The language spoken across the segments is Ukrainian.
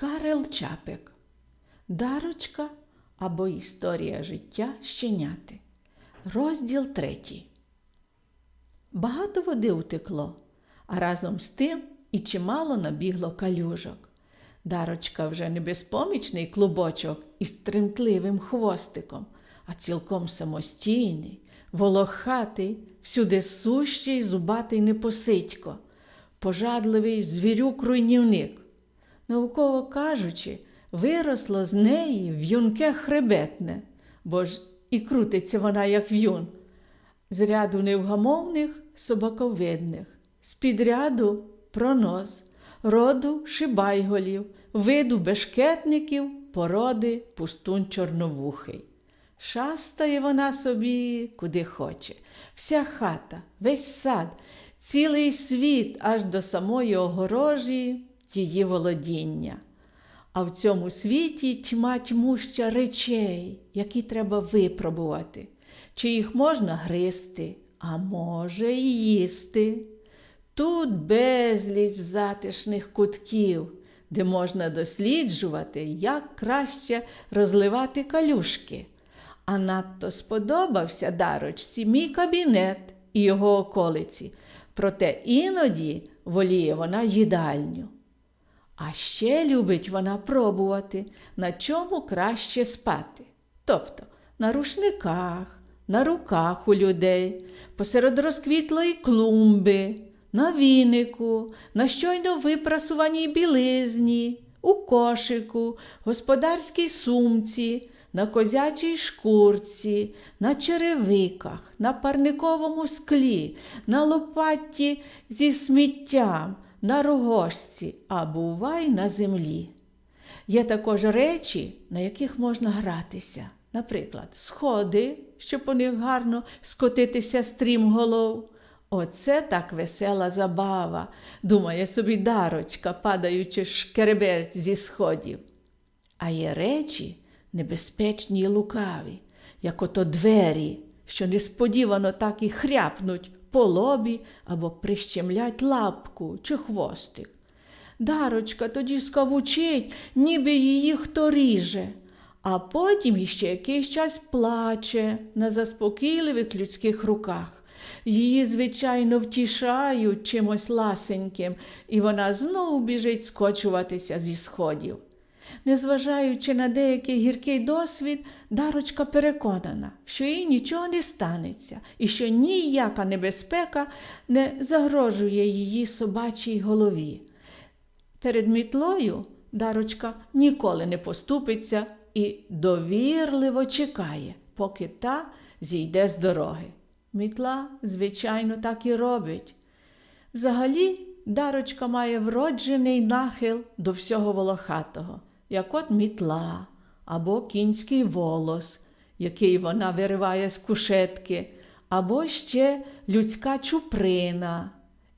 Карел Чапик. Дарочка або Історія життя щеняти. Розділ третій. Багато води утекло, а разом з тим і чимало набігло калюжок. Дарочка вже не безпомічний клубочок із тремтливим хвостиком, а цілком самостійний, волохатий, всюди сущий зубатий непосидько, пожадливий звірюк-руйнівник. Науково кажучи, виросло з неї в'юнке хребетне, бо ж і крутиться вона, як в'юн, з ряду невгамовних собаковидних, з підряду пронос, роду шибайголів, виду бешкетників, породи пустун чорновухий. Шастає вона собі куди хоче, вся хата, весь сад, цілий світ аж до самої огорожі її володіння. А в цьому світі тьма тьмуща речей, які треба випробувати, чи їх можна гризти, а може й їсти. Тут безліч затишних кутків, де можна досліджувати, як краще розливати калюшки. А надто сподобався дарочці мій кабінет і його околиці, проте іноді воліє вона їдальню. А ще любить вона пробувати, на чому краще спати. Тобто на рушниках, на руках у людей, посеред розквітлої клумби, на вінику, на щойно випрасуваній білизні, у кошику, господарській сумці, на козячій шкурці, на черевиках, на парниковому склі, на лопатті зі сміттям, на рогожці, а бувай на землі. Є також речі, на яких можна гратися. Наприклад, сходи, щоб по них гарно скотитися стрім голов. Оце так весела забава, думає собі дарочка, падаючи шкереберть зі сходів. А є речі небезпечні й лукаві, як ото двері, що несподівано так і хряпнуть по лобі або прищемлять лапку чи хвостик. Дарочка тоді скавучить, ніби її хто ріже, а потім іще якийсь час плаче на заспокійливих людських руках. Її, звичайно, втішають чимось ласеньким, і вона знову біжить скочуватися зі сходів. Незважаючи на деякий гіркий досвід, дарочка переконана, що їй нічого не станеться і що ніяка небезпека не загрожує її собачій голові. Перед мітлою дарочка ніколи не поступиться і довірливо чекає, поки та зійде з дороги. Мітла, звичайно, так і робить. Взагалі, дарочка має вроджений нахил до всього волохатого, як от мітла або кінський волос, який вона вириває з кушетки, або ще людська чуприна.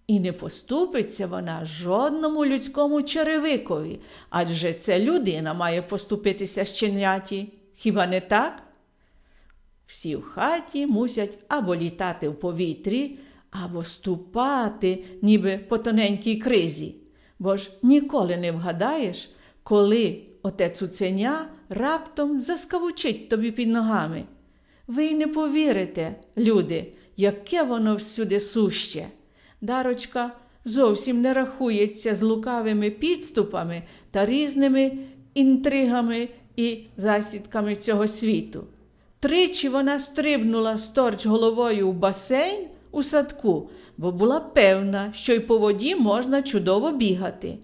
І не поступиться вона жодному людському черевикові, адже це людина має поступитися щеняті. Хіба не так? Всі в хаті мусять або літати в повітрі, або ступати, ніби по тоненькій кризі. Бо ж ніколи не вгадаєш, коли оте цуценя раптом заскавучить тобі під ногами. Ви й не повірите, люди, яке воно всюди суще. Дарочка зовсім не рахується з лукавими підступами та різними інтригами і засідками цього світу. Тричі вона стрибнула сторч головою в басейн у садку, бо була певна, що й по воді можна чудово бігати.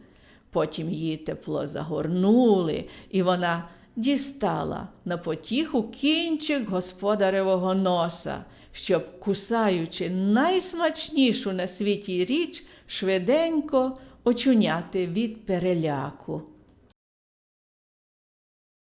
Потім її тепло загорнули, і вона дістала на потіху кінчик господаревого носа, щоб, кусаючи найсмачнішу на світі річ, швиденько очуняти від переляку.